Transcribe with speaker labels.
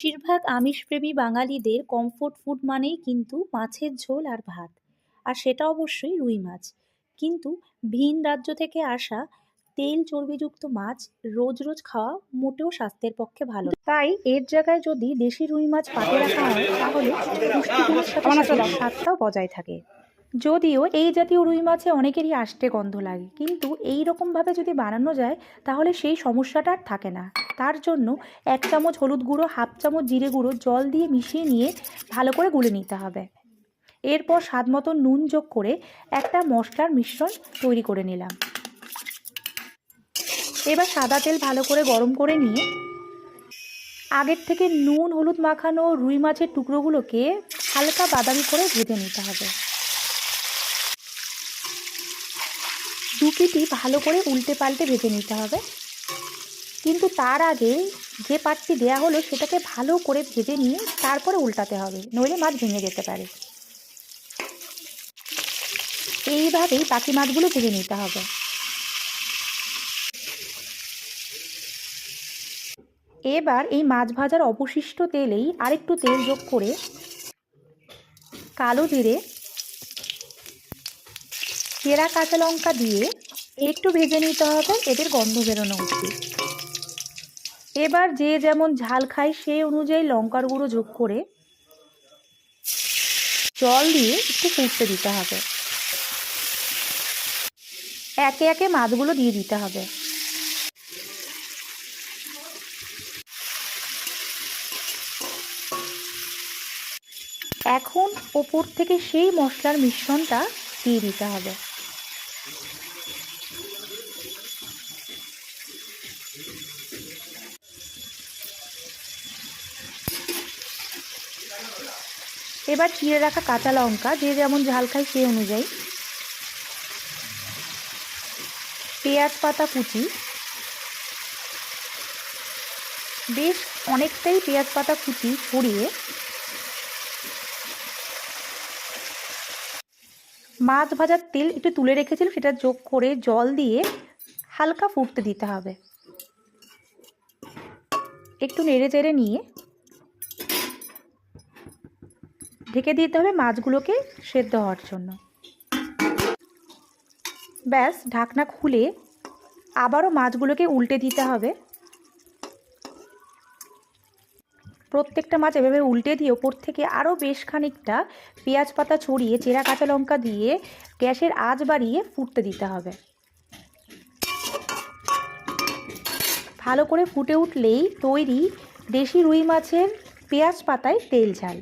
Speaker 1: বেশিরভাগ আমিষপ্রেমী বাঙালিদের comfort food মানেই কিন্তু মাছের ঝোল আর ভাত। আর সেটা অবশ্যই রুই মাছ। কিন্তু ভিন রাজ্য থেকে আসা তেল চর্বিযুক্ত মাছ রোজ রোজ খাওয়া মোটেও স্বাস্থ্যের পক্ষে ভালো তাই এর জায়গায় যদি দেশি রুই মাছ পাতে রাখা হয় তাহলে পুষ্টিগুণের সাথে সাথে স্বাদটাও বজায় থাকে। যদিও এই জাতীয় রুই মাছে অনেকেরই আষ্টে গন্ধ লাগে, কিন্তু এই রকমভাবে যদি বানানো যায়, তাহলে সেই সমস্যাটা আর থাকে না। তার জন্য এক চামচ হলুদ গুঁড়ো, হাফ চামচ জিরে গুঁড়ো জল দিয়ে মিশিয়ে নিয়ে ভালো করে গুলে নিতে হবে। এরপর স্বাদ মতো নুন যোগ করে একটা মশলার মিশ্রণ তৈরি করে নিলাম। এবার সাদা তেল ভালো করে গরম করে নিয়ে আগের থেকে নুন, হলুদ মাখানো রুই মাছের টুকরোগুলোকে হালকা বাদামি করে ভেজে নিতে হবে। দু পিটি ভালো করে উল্টে পাল্টে ভেজে নিতে হবে। কিন্তু তার আগে যে পাটটি দেয়া হলো সেটাকে ভালো করে ভেজে নিয়ে তারপরে উল্টাতে হবে, নইলে মাছ ভেঙে যেতে পারে। এইভাবেই বাকি মাছগুলো ভেজে নিতে হবে। এবার এই মাছ ভাজার অবশিষ্ট তেলেই আরেকটু তেল যোগ করে কালো জিরে চেরা কাঁচা লঙ্কা দিয়ে একটু ভেজে নিতে হবে, এদের গন্ধ বেরোনো উচিত। এবার যে যেমন ঝাল খায় সেই অনুযায়ী লঙ্কার গুঁড়ো যোগ করে জল দিয়ে একটু ফুটতে দিতে হবে। একে একে মাছগুলো দিয়ে দিতে হবে। এখন ওপর থেকে সেই মশলার মিশ্রণটা দিয়ে দিতে হবে। এবার চিড়ে রাখা কাঁচা লঙ্কা, যে যেমন ঝাল খায় সেই অনুযায়ী। পেঁয়াজ পাতা কুচি। বেশ অনেকটাই পেঁয়াজ পাতা কুচি ছড়িয়ে মাছ ভাজার তেল একটু তুলে রেখেছিলাম সেটা যোগ করে জল দিয়ে হালকা ফুটতে দিতে হবে। একটু নেড়ে চেড়ে নিয়ে ঢেকে দিতে হবে মাছগুলোকে সেদ্ধ হওয়ার জন্য। ব্যাস, ঢাকনা খুলে আবারও মাছগুলোকে উল্টে দিতে হবে। প্রত্যেকটা মাছ এভাবে উল্টে দিয়ে ওপর থেকে আরও বেশ খানিকটা পেঁয়াজ পাতা ছড়িয়ে, চেরা কাঁচা লঙ্কা দিয়ে গ্যাসের আঁচ বাড়িয়ে ফুটতে দিতে হবে। ভালো করে ফুটে উঠলেই তৈরি দেশি রুই মাছের পেঁয়াজ পাতায় তেল ঝাল।